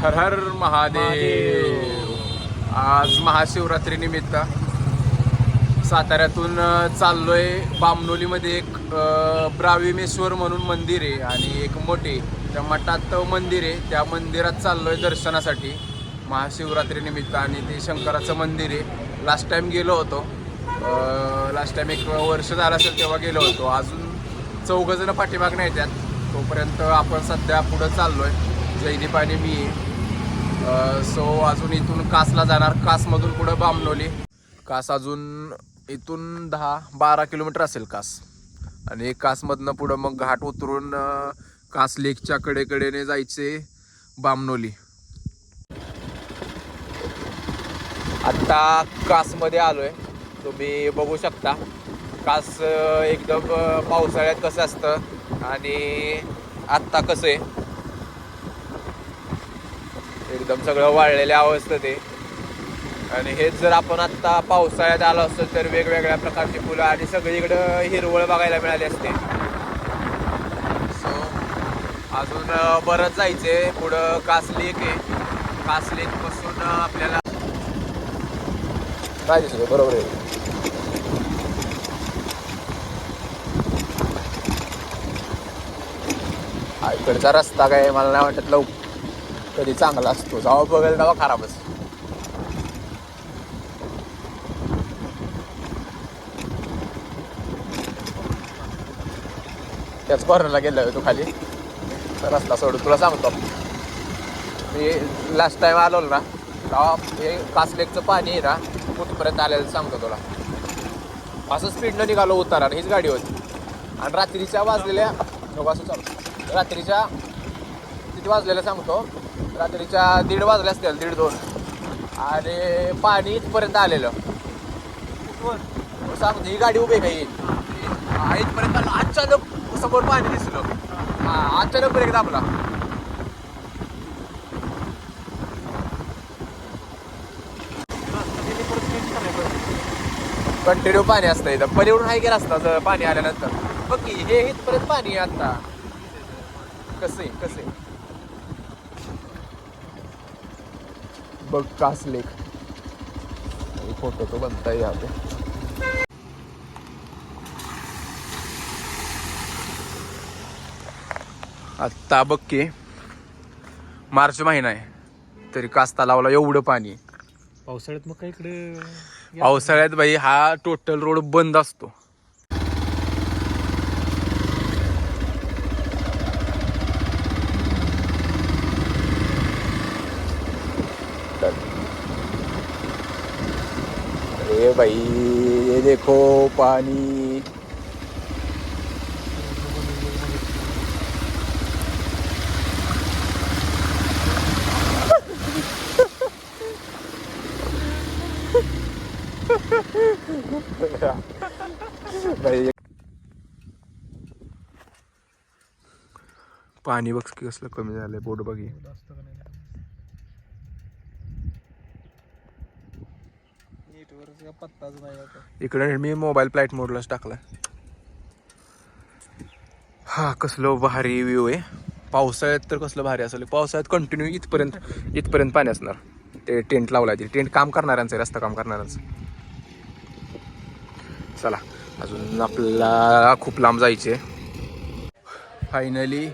हर हर महादेव. आज महाशिवरात्रीनिमित्त साताऱ्यातून चाललोय बामनोलीमध्ये एक ब्राविमेश्वर म्हणून मंदिर आहे आणि एक मोठे त्या मठात मंदिर आहे. त्या मंदिरात चाललोय दर्शनासाठी महाशिवरात्रीनिमित्त आणि ते शंकराचं मंदिर आहे. लास्ट टाईम गेलो होतो. लास्ट टाईम एक वर्ष झालं असेल तेव्हा गेलो होतो. अजून चौघजणं पाठीमाग नाही त्यात. तोपर्यंत आपण सध्या पुढं चाललो आहे जयदीप आणि मी सो अजून इथून कासला जाणार. कासमधून पुढं बामनोली कास अजून इथून दहा बारा किलोमीटर असेल कास. आणि कासमधनं पुढं मग घाट उतरून कास लेकच्या कडेकडेने जायचे बामनोली आत्ता कासमध्ये आलोय. तुम्ही बघू शकता. कास एकदम पावसाळ्यात कसं असतं आणि आत्ता कसं आहे. एकदम सगळं वाळलेल्या अवस्थेत आहे आणि हेच जर आपण आत्ता पावसाळ्यात आलो असतो तर वेगवेगळ्या प्रकारची फुलं आणि सगळीकडं हिरवळ बघायला मिळाली असते. सो अजून बरंच जायचंय. पुढं कास लेक आहे. कासपासून आपल्याला काय दिसतंय? बरोबर आहे. इकडचा रस्ता काय मला नाही वाटत लवकर कधी चांगला असतो. जावा बघेल तेव्हा खराबच. त्याच कॉर्नरला गेलो तू खाली. तर रस्ता सोडून तुला सांगतो. मी लास्ट टाईम आलो ना तेव्हा हे कासलेकचं पाणी आहे ना कुठपर्यंत आलेलं सांगतो तुला. असं स्पीडनं निघालो उतारा हीच गाडी होती. आणि रात्रीच्या वाजलेल्या असं चालू. रात्रीच्या किती वाजलेल्या सांगतो? रात्रीच्या दीड वाजले असतील दीड दोन. आणि पाणी इथपर्यंत आलेलं. सांगतो ही गाडी उभी आहे का येईल हा, इथपर्यंत. अचानक समोर पाणी दिसलं. हा अचानक ब्रेक दाबला. कंटिन्यू पाणी असतं इथं. पलीकडून हाय गेला असता पाणी आल्यानंतर. बघ की हे इथपर्यंत पाणी आहे आता. कसं आहे कसं आहे? बघ कास लेक फोटो तो बनता यहाँ पे आत्ता बघ की मार्च महिना आहे तरी कास तलावाला एवढं पाणी पावसाळ्यात मग काय इकडे पावसाळ्यात भाई हा टोटल रोड बंद असतो. भाई ये देखो पानी भाई पाणी बघ की कसलं कमी झालंय बोट बघी पत्ताच नाही आता. इकडे मी मोबाईल फ्लाईट मोडलाच टाकला हा कसलं भारी व्ह्यू आहे. पावसाळ्यात तर कसलं भारी असेल. पावसाळ्यात कंटिन्यू इथपर्यंत इथपर्यंत पाणी असणार. ते टेंट लावला ते. टेंट काम करणाऱ्यांचं आहे, रस्ता काम करणाऱ्यांचं. चला अजून आपल्याला खूप लांब जायचे फायनली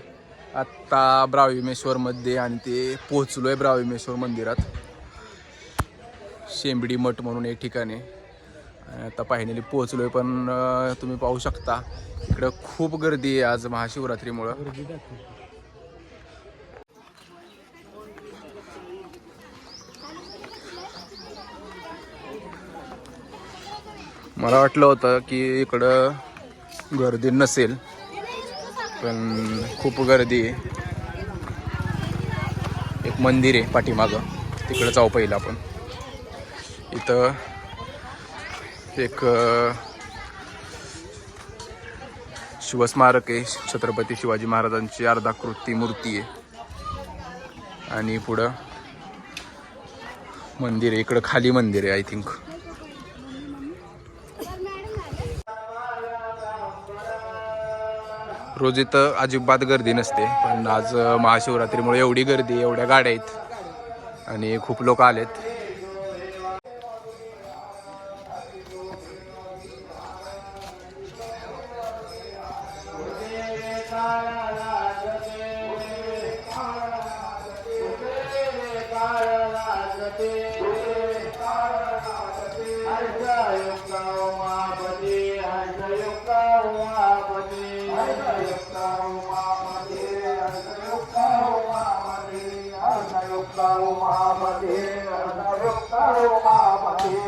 आत्ता ब्राविमेश्वरमध्ये आणि ते पोहोचलो आहे ब्राविमेश्वर मंदिरात. शेंबडी मठ म्हणून एक ठिकाण आहे. आता फायनली आहे पण तुम्ही पाहू शकता इकडं खूप गर्दी आहे आज महाशिवरात्रीमुळं. मला वाटलं होतं की इकडं गर्दी नसेल पण खूप गर्दी आहे. एक मंदिर आहे पाठीमागं तिकडं जाऊ पहिलं आपण. इथं एक शिवस्मारक आहे. छत्रपती शिवाजी महाराजांची अर्धाकृती मूर्ती आहे. आणि पुढं मंदिर आहे. इकडं खाली मंदिर आहे आय थिंक रोज इथं अजिबात गर्दी नसते. पण आज महाशिवरात्रीमुळे एवढी गर्दी एवढ्या गाड्या आहेत. आणि खूप लोक आलेत.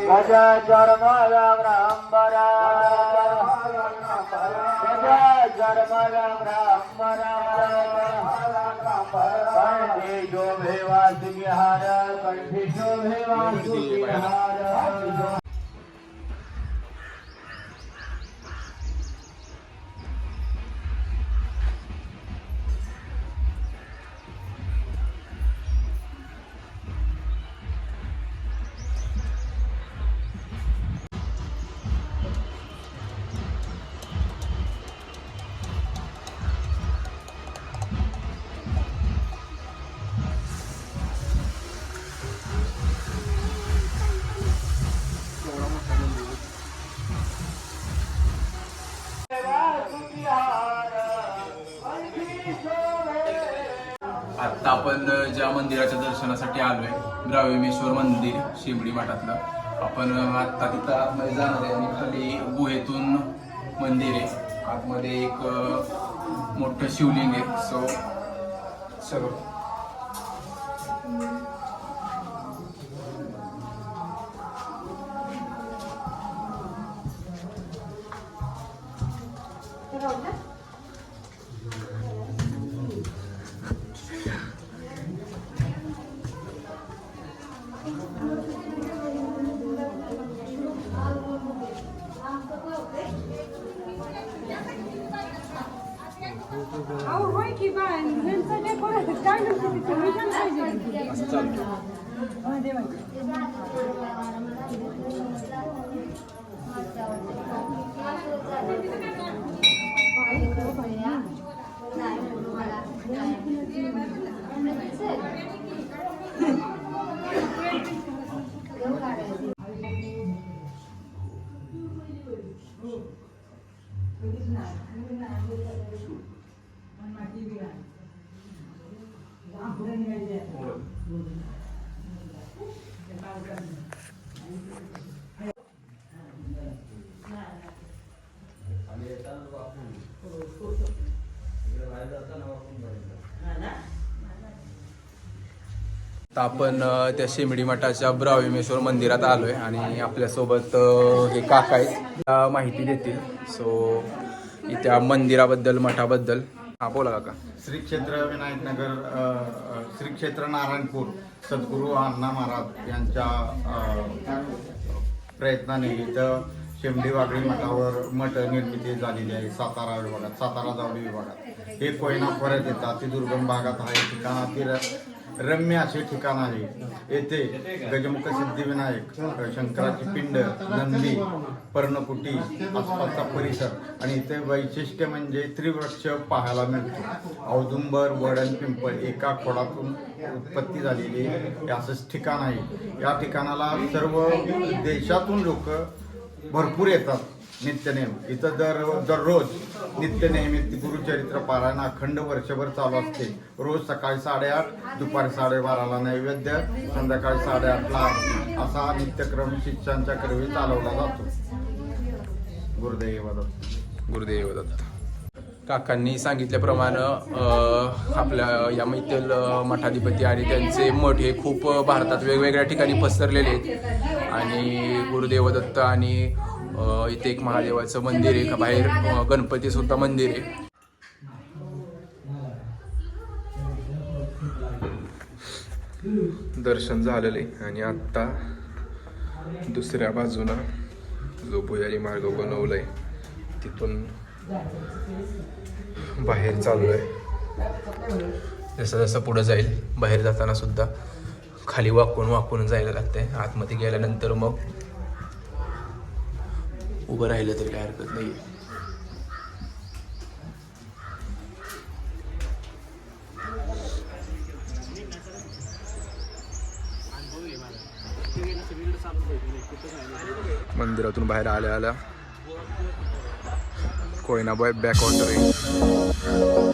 गज जर्मल ब्रह्मरा गज जर्मल ब्रह्मरा कंठी शोभे वासुकिहार कंठी देवासुदेहार आत्ता आपण ज्या मंदिराच्या दर्शनासाठी आलोय द्राविमेश्वर मंदिर शिवडी मठातलं. आपण आत्ता तिथं आतमध्ये जाणार आहे आणि खाली गुहेतून मंदिर आहे. आतमध्ये एक अं, मोठं शिवलिंग आहे. सो चलो. पाहिजे असं चालतं हा, देवाचं. तर आपण त्या शेमडी मठाच्या ब्राविमेश्वर मंदिरात आलोय आणि आपल्यासोबत हे काका आहेत. माहिती देतील. सो त्या मंदिराबद्दल मठाबद्दल हा बोला काका. श्री क्षेत्र विनायकनगर श्री क्षेत्र नारायणपूर सद्गुरू अण्णा महाराज यांच्या प्रयत्नाने इथं शेमडी वागळी मठावर मठ निर्मिती झालेली आहे सातारा विभागात सातारा जावडी विभागात. हे कोयना खोऱ्यात येतात अतिदुर्गम भागात आहे ठिकाण अति रम्य असे ठिकाण आहे. येथे गजमुख सिद्धिविनायक शंकराची पिंड नंदी पर्णकुटी आसपासचा परिसर आणि इथे वैशिष्ट्य म्हणजे त्रिवृक्ष पाहायला मिळतो. औदुंबर वडण पिंपळ एका खोडातून उत्पत्ती झालेली हे असंच ठिकाण आहे. या ठिकाणाला सर्व देशातून लोक भरपूर येतात. नित्यनेम इथं दर दररोज नित्यनेमित गुरुचरित्र पारायण अखंड वर्षभर चालू असते. रोज सकाळी साडेआठ दुपारी साडेबाराला नैवेद्य संध्याकाळी साडेआठला आरती. असा नित्यक्रम शिष्यांच्या कर्वी चालवला जातो. गुरुदेव दत्त. गुरुदेव दत्त. काकांनी सांगितल्याप्रमाणे आपल्या या मैतेल मठाधिपती आणि त्यांचे मठ हे खूप भारतात वेगवेगळ्या ठिकाणी पसरलेले आहेत. आणि गुरुदेव दत्त आणि इथे एक महादेवाचं मंदिर आहे का बाहेर गणपती सुद्धा मंदिर आहे. दर्शन झालेलं आहे आणि आत्ता दुसऱ्या बाजूनं जो भुयारी मार्ग बनवलाय तिथून बाहेर चालू आहे जसं जसं पुढं जाईल बाहेर जाताना सुद्धा खाली वाकून वाकून जायला लागतंय. आतमध्ये गेल्यानंतर मग उभं राहिलं तरी काय हरकत नाही मंदिरातून बाहेर आल्या आल्या कोयना बॉय बॅकवॉटर आहे.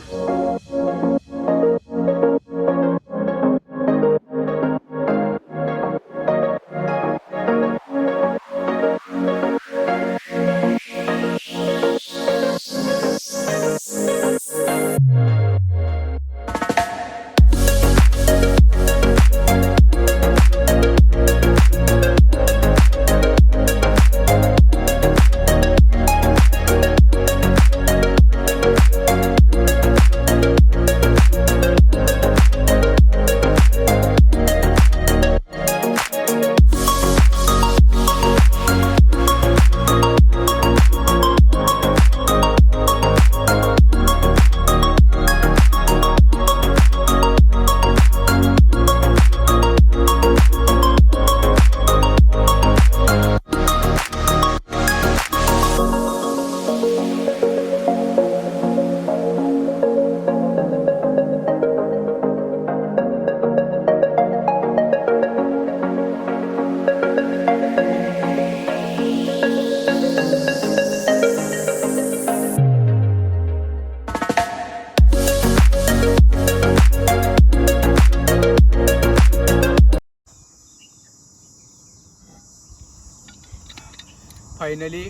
फायनली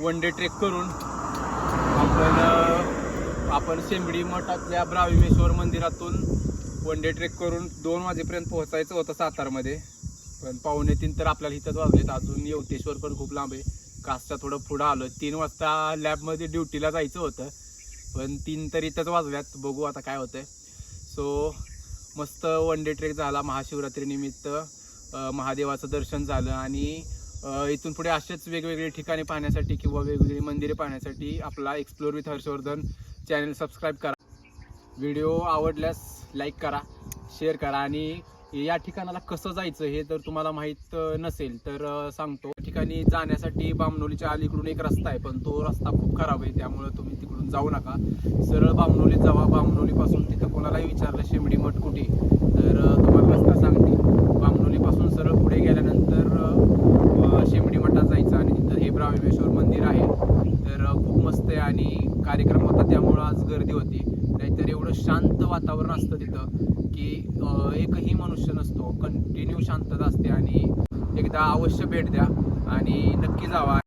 वन डे ट्रेक करून आपण आपण शेंबडी मठातल्या ब्राविमेश्वर मंदिरातून वन डे ट्रेक करून दोन वाजेपर्यंत पोहोचायचं होतं सातारमध्ये. पण पावणे तीन तर आपल्याला इथंच वाजलेत. अजून येवतेश्वर पण खूप लांब आहे. कासच्या थोडं पुढं आलं तीन वाजता लॅबमध्ये ड्युटीला जायचं होतं. पण तीन तर इथंच वाजल्यात. बघू आता काय होतं सो मस्त वन डे ट्रेक झाला. महाशिवरात्रीनिमित्त महादेवाचं दर्शन झालं आणि इथून पुढे असेच वेगवेगळे ठिकाणे पाहण्यासाठी किंवा वेगवेगळी मंदिरे पाहण्यासाठी आपला explore with Harshvardhan channel subscribe करा. व्हिडिओ आवडल्यास लाईक करा शेअर करा आणि या ठिकाणाला कसं जायचं हे जर तुम्हाला माहीत नसेल तर सांगतो. या ठिकाणी जाण्यासाठी बामनोलीच्या अलीकडून एक रस्ता आहे पण तो रस्ता खूप खराब आहे त्यामुळं तुम्ही तिकडून जाऊ नका. सरळ बामनोलीत जावा. बामनोलीपासून तिथं कोणालाही विचारलं शेमडी मठ कुठे तर अ, तुम्हाला रस्ता सांगते बामणोलीपासून सरळ पुढे गेल्यानंतर अ, अ, शेमडी मठात जायचं आणि तिथं हे ब्राह्मेश्वर मंदिर आहे तर अ, खूप मस्त आहे आणि कार्यक्रम होता त्यामुळं आज गर्दी होती नाहीतर एवढं शांत वातावरण असतं तिथं की अ, एकही मनुष्य नसतो कंटिन्यू शांतता असते आणि एकदा अवश्य भेट द्या आणि नक्की जावा.